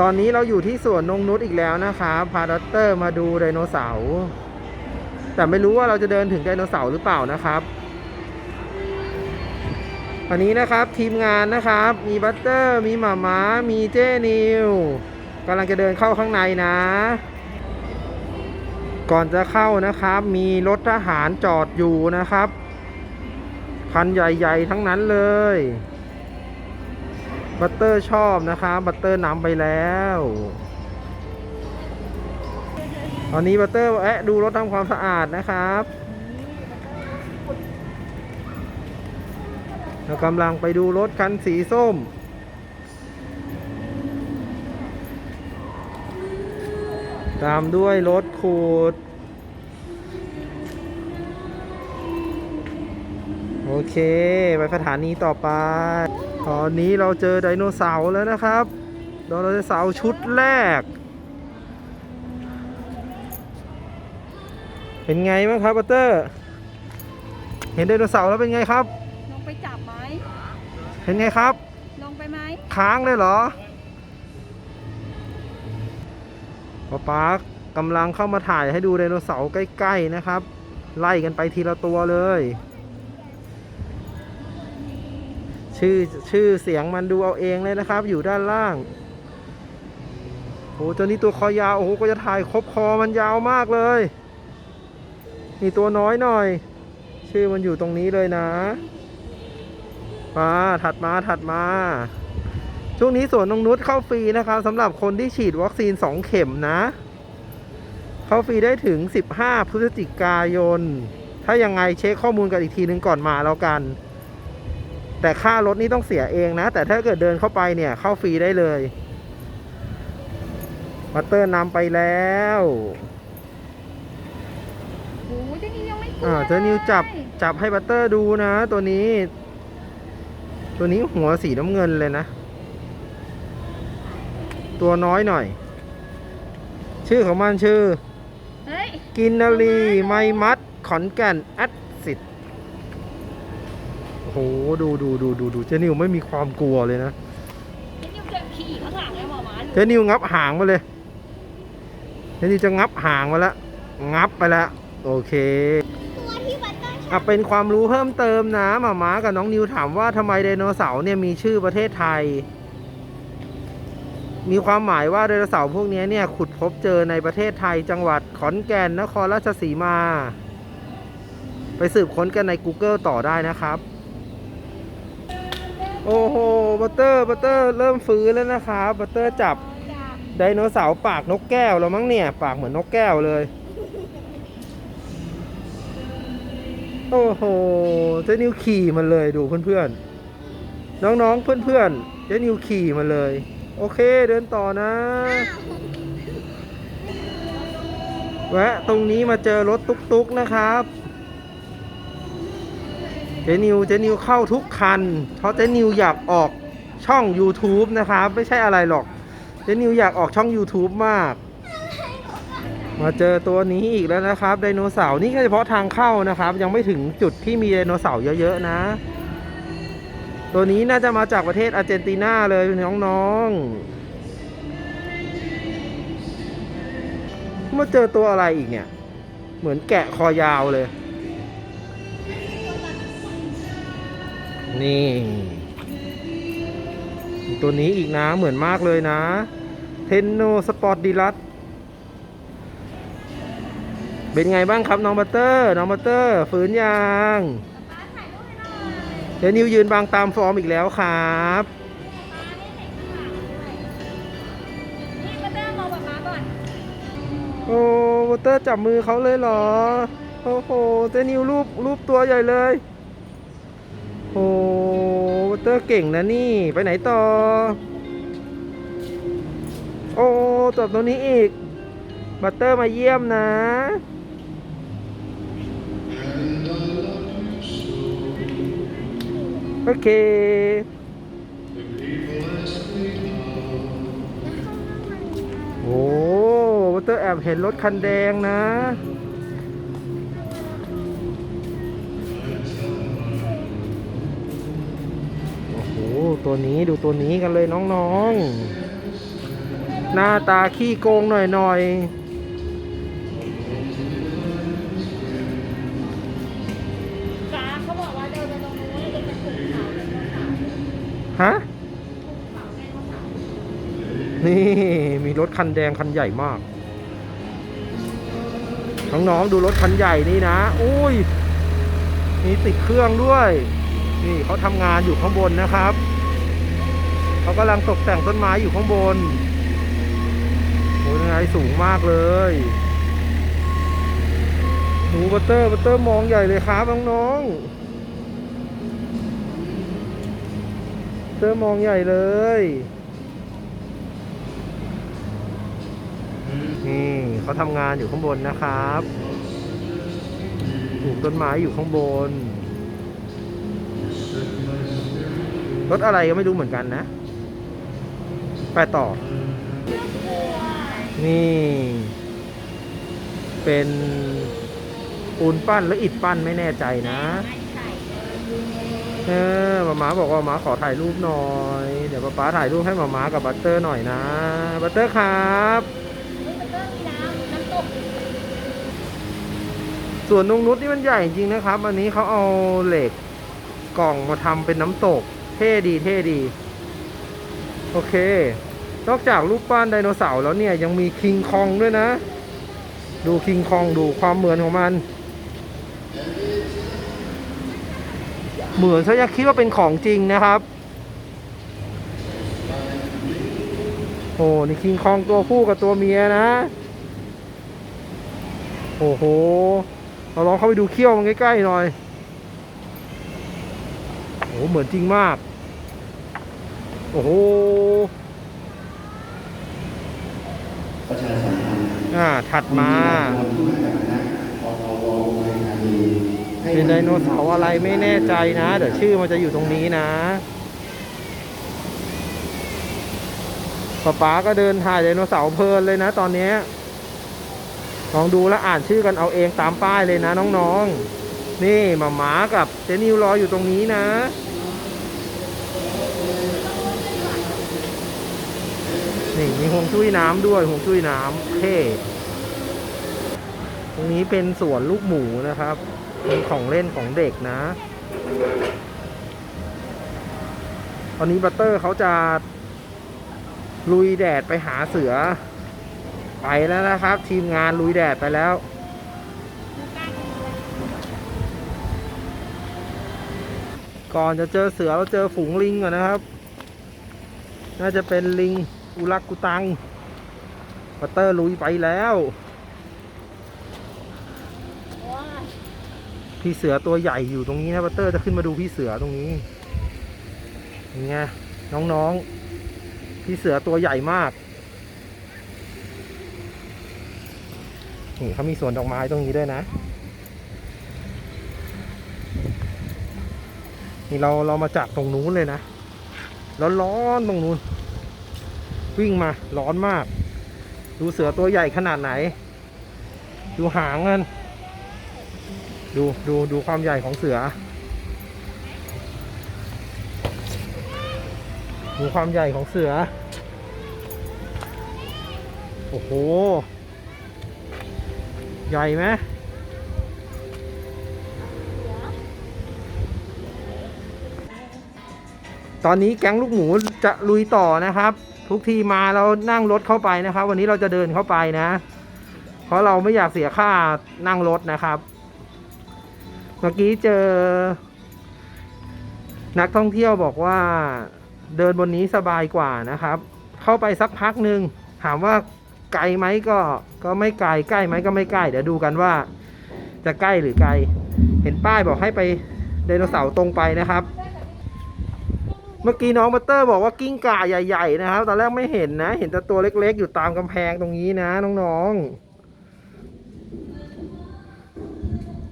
ตอนนี้เราอยู่ที่สวนนงนุชอีกแล้วนะครับพาดัตเตอร์มาดูไดโนเสาร์แต่ไม่รู้ว่าเราจะเดินถึงไดโนเสาร์หรือเปล่านะครับวันนี้นะครับทีมงานนะครับ มีบัตเตอร์ มีหมาม้า มีเจนิวกำลังจะเดินเข้าข้างในนะ ก่อนจะเข้านะครับ มีรถทหารจอดอยู่นะครับ คันใหญ่ ๆ ทั้งนั้นเลย บัตเตอร์ชอบนะครับบัตเตอร์นำไปแล้ว ตอนนี้บัตเตอร์แอะดูรถทำความสะอาดนะครับเรากำลังไปดูรถคันสีส้ม ตามด้วยรถขูด โอเค ไปสถานีต่อไป ตอนนี้เราเจอไดโนเสาร์แล้วนะครับไดโนเสาร์ชุดแรก เป็นไงบ้างครับบัตเตอร์ เห็นไดโนเสาร์แล้วเป็นไงครับ ลงไปจับไหมเป็นไงครับ ลงไปไหมค้างเลยเหรอป๊าป๊ากำลังเข้ามาถ่ายให้ดูไดโนเสาร์ใกล้ ๆ นะครับ ไล่กันไปทีละตัวเลย ชื่อชื่อเสียงมันดูเอาเองเลยนะครับ อยู่ด้านล่างโอ้ตัวนี้ตัวคอยาวโอ้โหก็จะถ่ายครบคอมันยาวมากเลยนี่ตัวน้อยหน่อย ชื่อมันอยู่ตรงนี้เลยนะมาถัดมาถัดมาช่วงนี้สวนนงนุชเข้าฟรีนะครับสำหรับคนที่ฉีดวัคซีน 2 เข็มนะ เข้าฟรีได้ถึง 15 พฤศจิกายน ถ้ายังไงเช็คข้อมูลกันอีกทีนึงก่อนมาแล้วกัน แต่ค่ารถนี่ต้องเสียเองนะ แต่ถ้าเกิดเดินเข้าไปเนี่ย เข้าฟรีได้เลยบัตเตอร์นำไปแล้วโอ้ยเจ้านี่ยังไม่กลัวอ่าเจนิวจับเลยจับให้บัตเตอร์ดูนะ ตัวนี้ ตัวนี้หัวสีน้ำเงินเลยนะ ตัวน้อยหน่อย ชื่อของมันชื่อเฮ้ยกินนารีไมมัด ขอนแก่นแอดสิต โอ้โหดูดูดูดูดูเจนิวไม่มีความกลัวเลยนะเจ้านี่เดินขี่ข้างหลังเลยหมอหมาเจนิวงับหางมาเลยเจนิวจะงับหางมาแล้วงับไปแล้วโอเคตัวที่บัตเตอร์อะเป็นความรู้เพิ่มเติมนะหมาม้ากับน้องนิวถามว่าทำไมไดโนเสาร์เนี่ยมีชื่อประเทศไทย มีความหมายว่าไดโนเสาร์พวกนี้เนี่ยขุดพบเจอในประเทศไทย จังหวัดขอนแก่นนครราชสีมา ไปสืบค้นกันใน Google ต่อได้นะครับ โอ้โห บัตเตอร์ บัตเตอร์ เริ่มฟื้นแล้วนะครับ บัตเตอร์จับไดโนเสาร์ปากนกแก้วแล้วมั้งเนี่ย ปากเหมือนนกแก้วเลย โอ้โห เจ๊นิวขี่มันเลยดูเพื่อนๆ น้องๆ เพื่อนๆ เจ๊นิวขี่มันเลย โอเคเดินต่อนะ แวะตรงนี้มาเจอรถตุ๊กๆนะครับ จนิวเจนิวเข้าทุกคัน เพราะเจนิวอยากออกช่อง YouTube นะครับ ไม่ใช่อะไรหรอก เจนิวอยากออกช่อง YouTube มาก มาเจอตัวนี้อีกแล้วนะครับไดโนเสาร์นี่แค่เฉพาะทางเข้านะครับ ยังไม่ถึงจุดที่มีไดโนเสาร์เยอะๆนะ ตัวนี้น่าจะมาจากประเทศอาร์เจนตินาเลยน้องๆมาเจอตัวอะไรอีกเนี่ย เหมือนแกะคอยาวเลย นี่ ตัวนี้อีกนะเหมือนมากเลยนะ เทนโนสปอร์ตดีลัสเป็นไงบ้างครับ น้องบัตเตอร์ น้องบัตเตอร์ฝืนยังเดี๋ยวนิวยืนบางตามฟอร์มอีกแล้วครับนี่บัตเตอร์มองแบบมาก่อนโอ้บัตเตอร์จับมือเขาเลยเหรอ โอ้โหเจนิวรูปรูปตัวใหญ่เลย โอ้บัตเตอร์เก่งนะนี่ ไปไหนต่อ โอ้จบตรงนี้อีกบัตเตอร์มาเยี่ยมนะ โอเค โอ้บัตเตอร์แอบเห็นรถคันแดงนะ ตัวนี้ดูตัวนี้กันเลยน้องๆ หน้าตาขี้โกงหน่อยหน่อยฟ้าเขาบอกว่าเดินไปตรงนู้นจะเป็นภูเขาไดโนเสาร์ๆฮะภูเขาไดโนเสาร์นี่มีรถคันแดงคันใหญ่มากน้องๆดูรถคันใหญ่นี่นะอุ้ยมีติดเครื่องด้วย นี่เขาทำงานอยู่ข้างบนนะครับ เขากำลังตกแต่งต้นไม้อยู่ข้างบนโอ้ยไงสูงมากเลยดูบัตเตอร์บัตเตอร์มองใหญ่เลยครับน้องๆเตอร์มองใหญ่เลยนี่เขาทำงานอยู่ข้างบนนะครับปลูกต้นไม้อยู่ข้างบน รถอะไรก็ไม่รู้เหมือนกันนะ ไปต่อ นี่ เป็นปูนปั้นหรืออิฐปั้นไม่แน่ใจนะไม่ใช่เออหมาม้าบอกว่าหมาขอถ่ายรูปหน่อย เดี๋ยวป๊าป๊าถ่ายรูปให้หมาม้ากับบัตเตอร์หน่อยนะ บัตเตอร์ครับเฮ้ยมันก็มีน้ำน้ำตกส่วนนงนุษนี่มันใหญ่จริงนะครับ อันนี้เขาเอาเหล็กกล่องมาทำเป็นน้ำตก เท่ดีเท่ดี โอเค นอกจากรูปปั้นไดโนเสาร์แล้วเนี่ยยังมีคิงคองด้วยนะ ดูคิงคองดูความเหมือนของมัน เหมือนซะยังคิดว่าเป็นของจริงนะครับ โอ้นี่คิงคองตัวผู้กับตัวเมียนะ โอ้โห เราลองเข้าไปดูเขี้ยวมันใกล้ๆหน่อยโอ้เหมือนจริงมาก โอ้โหประชาสัมพันธ์อ่าถัดมาเป็นไดโนเสาร์อะไรไม่แน่ใจนะ เดี๋ยวชื่อมันจะอยู่ตรงนี้นะป๊าป๊าก็เดินถ่ายไดโนเสาร์เพลินเลยนะตอนเนี้ยลองดูแล้วอ่านชื่อกันเอาเองตามป้ายเลยนะน้องๆนี่หมาหมากับเจนิวรออยู่ตรงนี้นะ นี่มีห่วงจุ้ยน้ำด้วยห่วงจุ้ยน้ำเท่ตรงนี้เป็นสวนลูกหมูนะครับ มีของเล่นของเด็กนะ ตอนนี้บัตเตอร์เขาจะลุยแดดไปหาเสือ ไปแล้วนะครับ ทีมงานลุยแดดไปแล้วก่อนจะเจอเสือเราเจอฝูงลิงก่อนนะครับ น่าจะเป็นลิง อุลักกุตังบัตเตอร์ลุยไปแล้ววพี่เสือตัวใหญ่อยู่ตรงนี้นะบัตเตอร์จะขึ้นมาดูพี่เสือตรงนี้ยังไงน้องๆ พี่เสือตัวใหญ่มากนี่เขามีสวนดอกไม้ตรงนี้ด้วยนะนี่เราเรามาจากตรงนู้นเลยนะร้อนๆตรงนู้น วิ่งมาร้อนมาก ดูเสือตัวใหญ่ขนาดไหน ดูหางมันดูดูดูความใหญ่ของเสือ ดูความใหญ่ของเสือ โอ้โห ใหญ่ไหมตอนนี้แก๊งลูกหมูจะลุยต่อนะครับ ทุกทีมาเรานั่งรถเข้าไปนะครับ วันนี้เราจะเดินเข้าไปนะ เพราะเราไม่อยากเสียค่านั่งรถนะครับ เมื่อกี้เจอ นักท่องเที่ยวบอกว่า เดินบนนี้สบายกว่านะครับ เข้าไปสักพักหนึ่งถามว่าไกลไหมก็ก็ไม่ไกลใกล้ไหมก็ไม่ใกล้เดี๋ยวดูกันว่า จะใกล้หรือไกล เห็นป้ายบอกให้ไปไดโนเสาร์ตรงไปนะครับ เมื่อกี้น้องบัตเตอร์บอกว่ากิ้งก่าใหญ่ ๆ นะครับ ตอนแรกไม่เห็นนะ เห็นแต่ตัวเล็กๆ อยู่ตามกำแพงตรงนี้นะ น้องๆ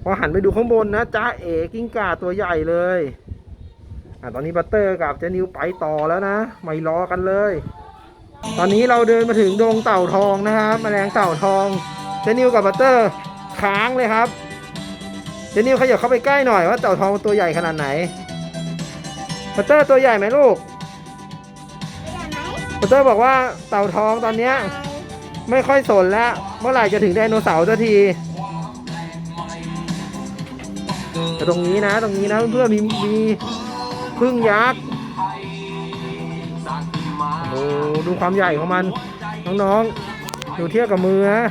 พอหันไปดูข้างบนนะจ้าเอ๋กิ้งก่าตัวใหญ่เลยอะตอนนี้บัตเตอร์กับเจนิวไปต่อแล้วนะ ไม่รอกันเลย ตอนนี้เราเดินมาถึงดงเต่าทองนะครับแมลงเต่าทองเจนิวกับบัตเตอร์ค้างเลยครับเจนิวขยับเข้าไปใกล้หน่อยว่าเต่าทองตัวใหญ่ขนาดไหน บัตเตอร์ตัวใหญ่ไหมลูกใหญ่ไหมปัตเตอร์บอกว่าเต่าทองตอนเนี้ยไม่ค่อยสนแล้ว เมื่อไหร่จะถึงไดโนเสาร์สักทีแต่ตรงนี้นะ ตรงนี้นะเพื่อนมีมีพึ่งยักษ์โอ้ดูความใหญ่ของมัน น้องๆดูเทียบกับมือนะ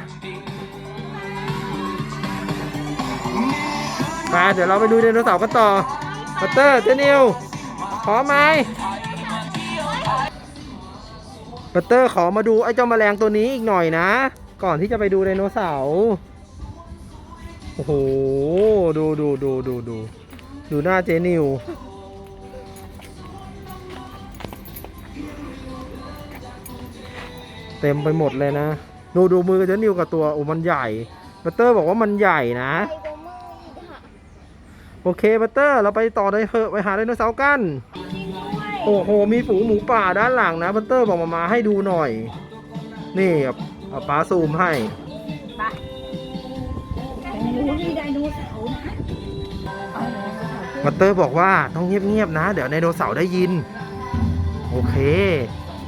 มาเดี๋ยวเราไปดูไดโนเสาร์กันต่อปัตเตอร์เจนิว พร้อมไหมปัตเตอร์ขอมาดูไอ้เจ้าแมลงตัวนี้อีกหน่อยนะ ก่อนที่จะไปดูไดโนเสาร์โอ้โห ดูดูดูดูดูดูหน้าเจนิวเต็มไปหมดเลยนะ ดูดูมือเจนิวกับตัวโอ้มันใหญ่ปัตเตอร์บอกว่ามันใหญ่นะ โอเคปัตเตอร์เราไปต่อได้เถอะไปหาไดโนเสาร์กัน โอ้โห มีฝูงหมูป่าด้านหลังนะปัตเตอร์บอกมามาให้ดูหน่อย นี่เอาป้าซูมให้ปัตเตอร์บอกว่าต้องเงียบๆนะ เดี๋ยวไดโนเสาร์ได้ยิน โอเค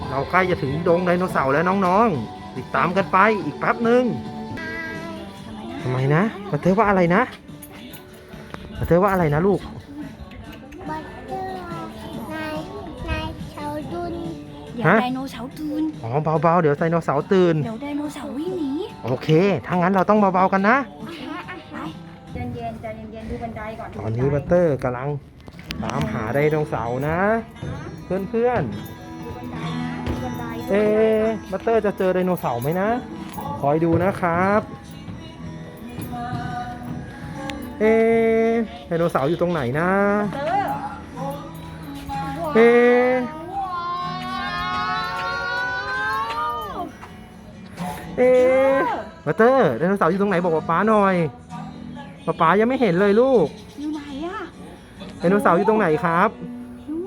เราใกล้จะถึงดงไดโนเสาร์แล้วน้องๆ ติดตามกันไปอีกแป๊บหนึ่งทำไมนะทำไมนะปัตเตอร์ว่าอะไรนะ ปัตเตอร์ว่าอะไรนะลูก บัตเตอร์นายนายชาวดุนเดี๋ยวฮะ ไดโนเสาร์ตื่น อ๋อเบาๆ เดี๋ยวไดโนเสาร์ตื่น เดี๋ยวไดโนเสาร์วิ่งหนีโอเคถ้างั้นเราต้องเบาๆกันนะไปเย็นเย็นใจเย็นๆดูบันไดก่อนตอนนี้บัตเตอร์กำลังตามหาไดโนเสาร์นะ เพื่อนดูบันไดนะดูบันไดๆ เอ๊ะบัตเตอร์จะเจอไดโนเสาร์ไหมนะ คอยดูนะครับ เอ๊ะไดโนเสาร์อยู่ตรงไหนนะเตอร์เอ๊ะเอ๊ะบัตเตอร์ไดโนเสาร์อยู่ตรงไหนบอกป๊าป๊าหน่อยป๊าป๊ายังไม่เห็นเลยลูกอยู่ไหนอะไดโนเสาร์อยู่ตรงไหนครับนู่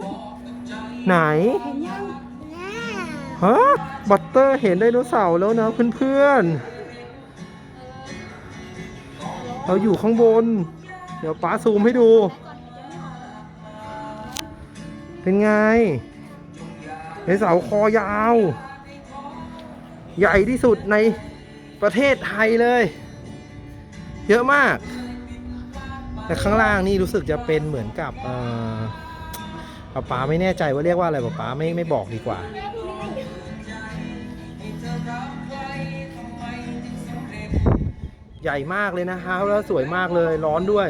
นไหนเห็นยังฮะบัตเตอร์เห็นไดโนเสาร์แล้วนะเพื่อนๆ เราอยู่ข้างบน เดี๋ยวป้าซูมให้ดู เป็นไงไดโนเสาร์คอยาว ใหญ่ที่สุดในประเทศไทยเลย เยอะมาก แต่ข้างล่างนี่รู้สึกจะเป็นเหมือนกับเอ่อป๊าไม่แน่ใจว่าเรียกว่าอะไรป๊าป๊าไม่ไม่บอกดีกว่า ใหญ่มากเลยนะครับ แล้วสวยมากเลยร้อนด้วย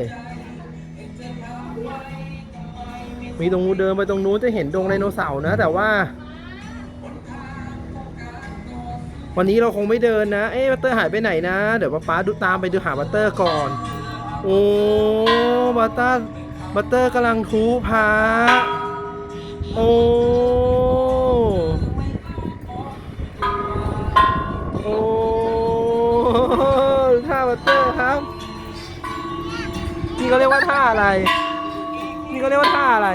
มีตรงนู้นเดินไปตรงนู้นจะเห็นดงไดโนเสาร์นะ แต่ว่า วันนี้เราคงไม่เดินนะ เอ๊ะบัตเตอร์หายไปไหนนะ เดี๋ยวป๊าป๊าดูตามไปดูหาบัตเตอร์ก่อน โอ้บัตเตอร์บัตเตอร์กำลังทูพาโอ้ เขาเรียกว่าท่าอะไร นี่เขาเรียกว่าท่าอะไร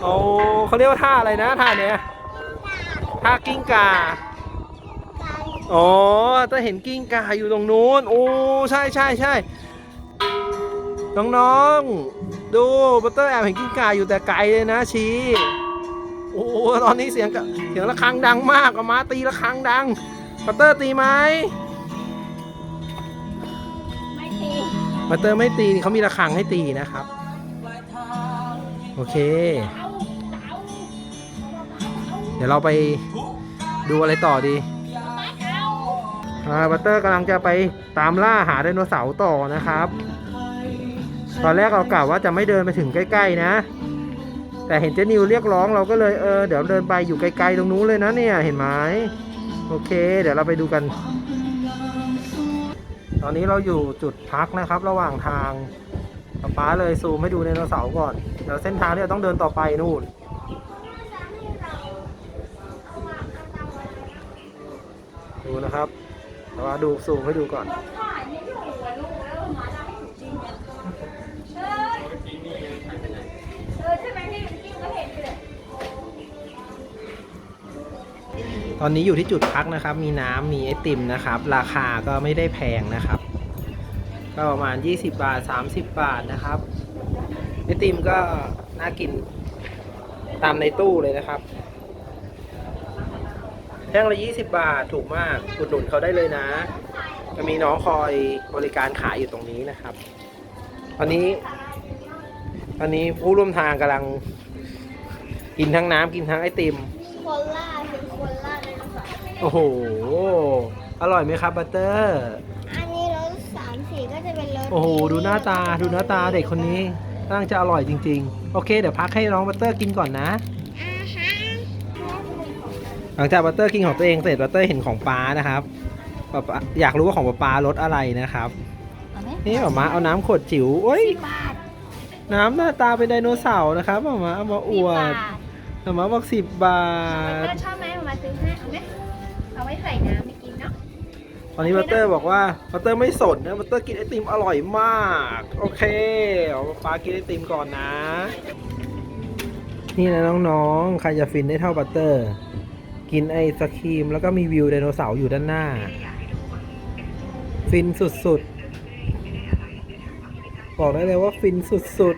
โอ้เขาเรียกว่าท่าอะไรนะท่าเนี้ยท่ากิ้งก่าอ๋อจะเห็นกิ้งก่าอยู่ตรงนู้น โอ้ ใช่ใช่ใช่ น้องๆ ดูบัตเตอร์แอบเห็นกิ้งก่าอยู่แต่ไกลเลยนะชี้ โอ้ ตอนนี้เสียงกะเสียงระฆังดังมากเอามาตีระฆังดังบัตเตอร์ตีไหม บัตเตอร์ไม่ตีเขามีระฆังให้ตีนะครับ โอเค เดี๋ยวเราไปดูอะไรต่อดีอาบัตเตอร์กำลังจะไปตามล่าหาไดโนเสาร์ต่อนะครับ ตอนแรกเรากล่าวว่าจะไม่เดินไปถึงใกล้ ๆ นะ แต่เห็นเจนิวเรียกร้องเราก็เลยเออเดี๋ยวเดินไปอยู่ไกลๆตรงนู้นเลยนะเนี่ยเห็นไหมโอเค เดี๋ยวเราไปดูกัน อนนี้เราอยู่จุดพักนะครับ ระหว่างทางป้าเลยซูมให้ดูไดโนเสาก่อน เดี๋ยวเส้นทางที่เราต้องเดินต่อไปนู่น ดูนะครับแต่ว่าดูซูมให้ดูก่อน อนนี้อยู่ที่จุดพักนะครับ มีน้ำมีไอติมนะครับ ราคาก็ไม่ได้แพงนะครับ ก็ประมาณ 20 บาท 30 บาทนะครับ ไอติมก็น่ากินตามในตู้เลยนะครับ แท่งละ 20 บาทถูกมากอุดหนุนเขาได้เลยนะ จะมีน้องคอยบริการขายอยู่ตรงนี้นะครับ ตอนนี้ตอนนี้ผู้ร่วมทางกำลังกินทั้งน้ำกินทั้งไอติม โคลา อ้โห อร่อยไหมครับบัตเตอร์ อันนี้รสสามสีก็จะเป็นรสโอ้โห ดูหน้าตา ดูหน้าตาเด็กคนนี้น่าจะอร่อยจริง ๆ โอเค เดี๋ยวพักให้น้องบัตเตอร์กินก่อนนะอาหารหลังจากบัตเตอร์กินของตัวเองเสร็จบัตเตอร์เห็นของป้านะครับป๊าป๊าอยากรู้ว่าของป๊าป๊ารสอะไรนะครับ เอาไหมนี่ป๊ามาเอาน้ำขวดจิ๋วโอ้ยสิบบาทน้ำหน้าตาเป็นไดโนเสาร์นะครับป๊ามาเอามาอสิบวบาดทป๊ามาบอกสิบบาบัตเตทอร์ชอบไหมมาซื้อให้ ใส่น้ำไปกินเนาะตอนนี้บัตเตอร์บอกว่าบัตเตอร์ไม่สนนะบัตเตอร์กินไอติมอร่อยมาก โอเคเอาป๊ากินไอติมก่อนนะ นี่นะน้องๆ ใครจะฟินได้เท่าบัตเตอร์ กินไอศครีมแล้วก็มีวิวไดโนเสาร์อยู่ด้านหน้า ฟินสุดๆ บอกได้เลยว่าฟินสุด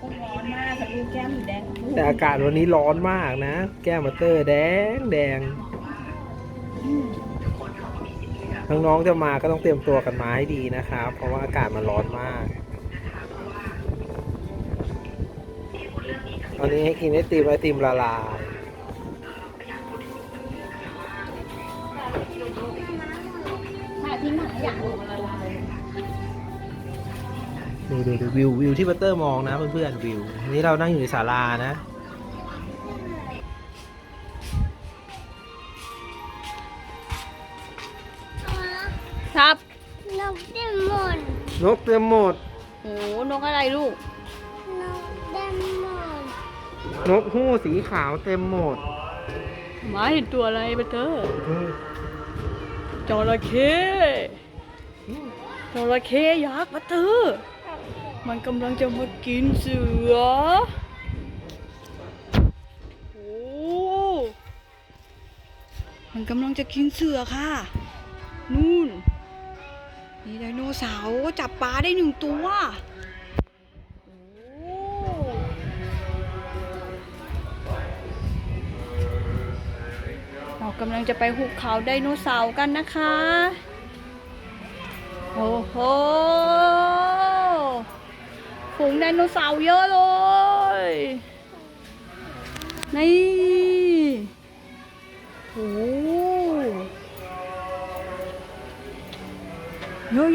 คงร้อนมากกับลูกแก้มสีแดงๆแต่อากาศวันนี้ร้อนมากนะ แก้มบัตเตอร์แดงแดง น้องๆจะมาก็ต้องเตรียมตัวกันมาให้ดีนะครับ เพราะว่าอากาศมันร้อนมากตอนนี้ให้กินไอติมไอติมละลายมาทิ้งถังขยะลงมาละลายดูดูดูวิววิวที่บัตเตอร์มองนะเพื่อนๆวิวอันนี้เรานั่งอยู่ในศาลานะ นนกเต็มหมด โอ้นกอะไรลูก นกเดมอนนกฮู้สีขาวเต็มหมดหมาเห็นตัวอะไรบัตเตอร์จระเข้จระเข้ยักษ์บัตเตอร์มันกำลังจะมากินเสือ โอ้ มันกำลังจะกินเสือค่ะ นู่น มีไดโนเสาร์จับปลาได้หนึ่งตัวเรากำลังจะไปหุบเขาไดโนเสาร์กันนะคะ โอ้โหฝูงไดโนเสาร์เยอะเลย นี่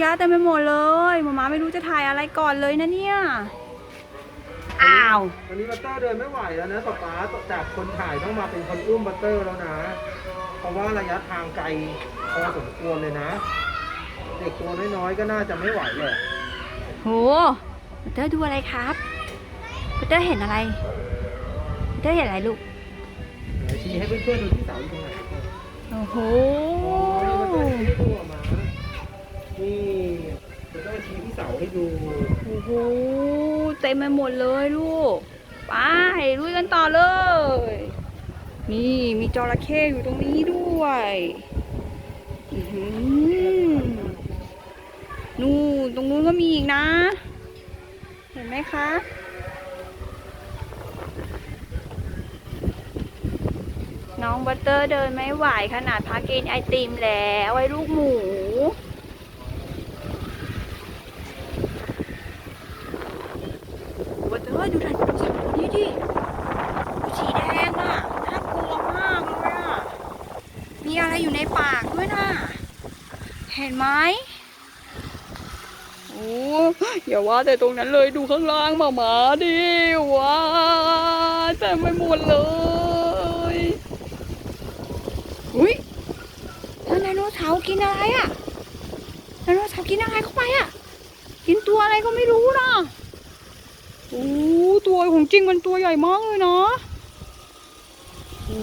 ยอะแยะเต็มไปหมดเลยหมามาไม่รู้จะถ่ายอะไรก่อนเลยนะเนี่ยอ้าววันนี้บัตเตอร์เดินไม่ไหวแล้วนะป๊าป๊าจากคนถ่ายต้องมาเป็นคนอุ้มบัตเตอร์แล้วนะ เพราะว่าระยะทางไกลพอสมควรเลยนะ เด็กตัวน้อยๆก็น่าจะไม่ไหวแหละโหปัตเตอร์ดูอะไรครับปัตเตอร์เห็นอะไรปัตเตอร์เห็นอะไรลูกเดี๋ยวชี้ให้เพื่อนๆดูที่เสาอยู่ตรงไหนโอ้โห โอ้ยบัตเตอร์ชี้ตัวมานี่บัตเตอร์ชี้ ที่โอ้โหเต็มไปหมดเลยลูก ไปลุยกันต่อเลย นี่มีจระเข้อยู่ตรงนี้ด้วยนู่นตรงนู้นก็มีอีกนะ เห็นไหมคะน้องบัตเตอร์เดินไม่ไหวขนาดพักกินไอติมแล้วไอ้ลูกหมู บัตเตอร์ดูดันดูสัตว์ตัวนี้ดิสีแดงอะน่ากลัวมากเลยอะมีอะไรอยู่ในปากด้วยนะเห็นไหมโอ้อย่าว่าแต่ตรงนั้นเลยดูข้างล่างหมาหมาดิว้าแต่ไม่หมดเลยอุ้ยแล้วไดโนเสาร์กินอะไรอะไดโนเสาร์กินอะไรเข้าไปอะกินตัวอะไรก็ไม่รู้นะ โอ้ตัวของจริงมันตัวใหญ่มากเลยนะโอ้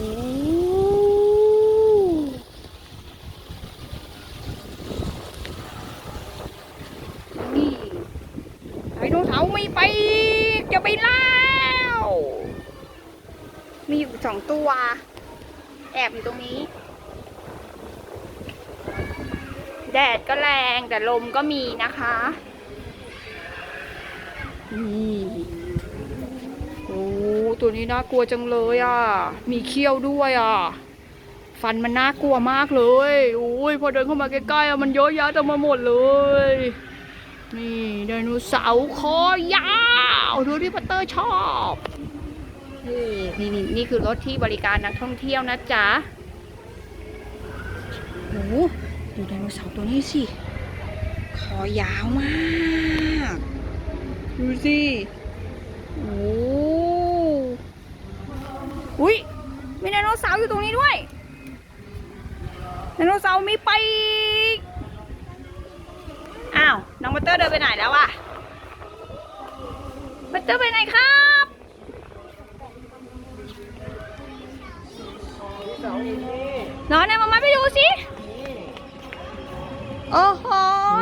นี่ไดโนเสาร์ไม่ไปจะไปแล้วมีอยู่สองตัว แอบอยู่ตรงนี้ แดดก็แรงแต่ลมก็มีนะคะนี่ ตัวนี้น่ากลัวจังเลยอะ มีเขี้ยวด้วยอะ ฟันมันน่ากลัวมากเลยโอ้ยพอเดินเข้ามาใกล้ๆอะมันเยอะแยะเต็มมาหมดเลย นี่ไดโนเสาร์คอยาวดูที่ปัตเตอร์ชอบนี่นี่นี่นี่คือรถที่บริการนักท่องเที่ยวนะจ๊ะโอ้ดูไดโนเสาร์ตัวนี้สิ คอยาวมาก ดูสิ โอ้ อุ้ยมีไดโนเสาร์อยู่ตรงนี้ด้วยไดโนเสาร์มีปีกอ้าวน้องบัตเตอร์เดินไปไหนแล้วอะบัตเตอร์ไปไหนครับน้องเนี่ยมามาไปดูสิโอ้โห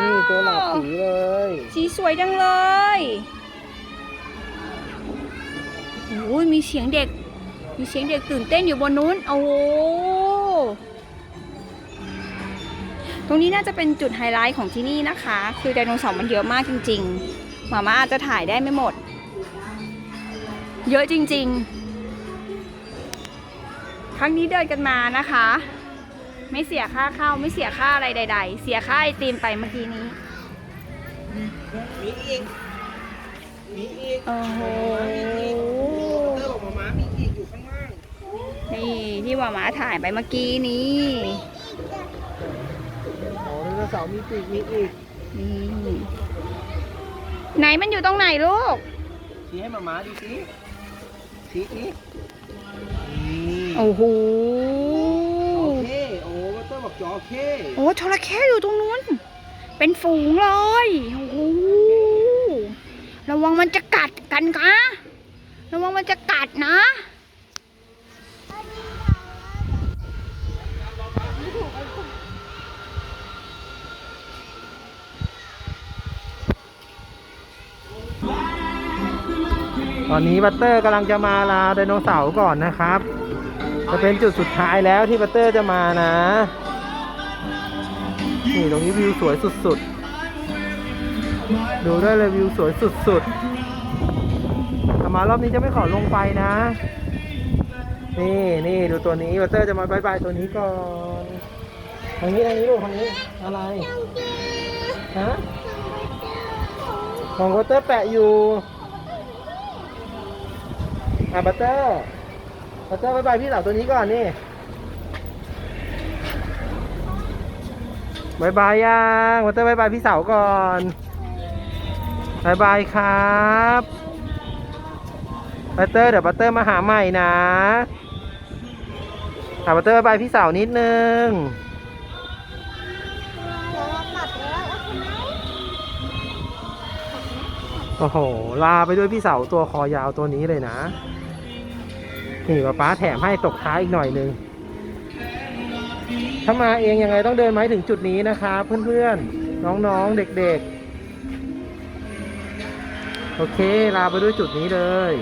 นี่ตัวหลากสีเลยสีสวยจังเลยโอ้ยมีเสียงเด็ก มีเสียงเด็กตื่นเต้นอยู่บนนู้น โอ้โห ตรงนี้น่าจะเป็นจุดไฮไลท์ของที่นี่นะคะ คือไดโนเสาร์มันเยอะมากจริงๆหมาม่าอาจจะถ่ายได้ไม่หมด เยอะจริง ๆ ครั้งนี้เดินกันมานะคะ ไม่เสียค่าเข้าไม่เสียค่าอะไรใด ๆ เสียค่าไอติมไปเมื่อกี้นี้มีอีกมีอีกโอ้โห เตอร์บอกมามีอีกอยู่ข้างล่าง นี่ที่หมามาถ่ายไปเมื่อกี้นี้โอ้ไดโนเสาร์มีปีกมีอีกนี่ไหนมันอยู่ตรงไหนลูก ชี้ให้มาม้าดูสิชี้อีกนี่โอ้โหโอเคโอ้บัตเตอร์บอกจอเคโอ้จระเข้อยู่ตรงนู้น เป็นฝูงเลยโอ้โหระวังมันจะกัดกันคะระวังมันจะกัดนะ ตอนนี้บัตเตอร์กำลังจะมาลาไดโนเสาร์ก่อนนะครับ จะเป็นจุดสุดท้ายแล้วที่บัตเตอร์จะมานะ นี่ตรงนี้วิวสวยสุดๆ ดูได้เลยวิวสวยสุดๆแต่มารอบนี้จะไม่ขอลงไปนะ นี่นี่ดูตัวนี้บัตเตอร์จะมาบายบายตัวนี้ก่อน ทางนี้ทางนี้ลูกทางนี้ อะไร ฮะ ของบัตเตอร์แปะอยู่อะบัตเตอร์บัตเตอร์บายบายพี่สาวตัวนี้ก่อนนี่บายบายยังบัตเตอร์บายบายพี่สาวก่อนบายบายครับบัตเตอร์เดี๋ยวบัตเตอร์มาหาใหม่นะอะบัตเตอร์บายบายพี่สาวนิดนึง โอ้โห ลาไปด้วยพี่เสาตัวคอยาวตัวนี้เลยนะ นี่ป้าป้าแถมให้ตกท้ายอีกหน่อยนึง ถ้ามาเองยังไงต้องเดินไม้ถึงจุดนี้นะคะเพื่อนๆ น้องๆ เด็กๆ โอเค ลาไปด้วยจุดนี้เลย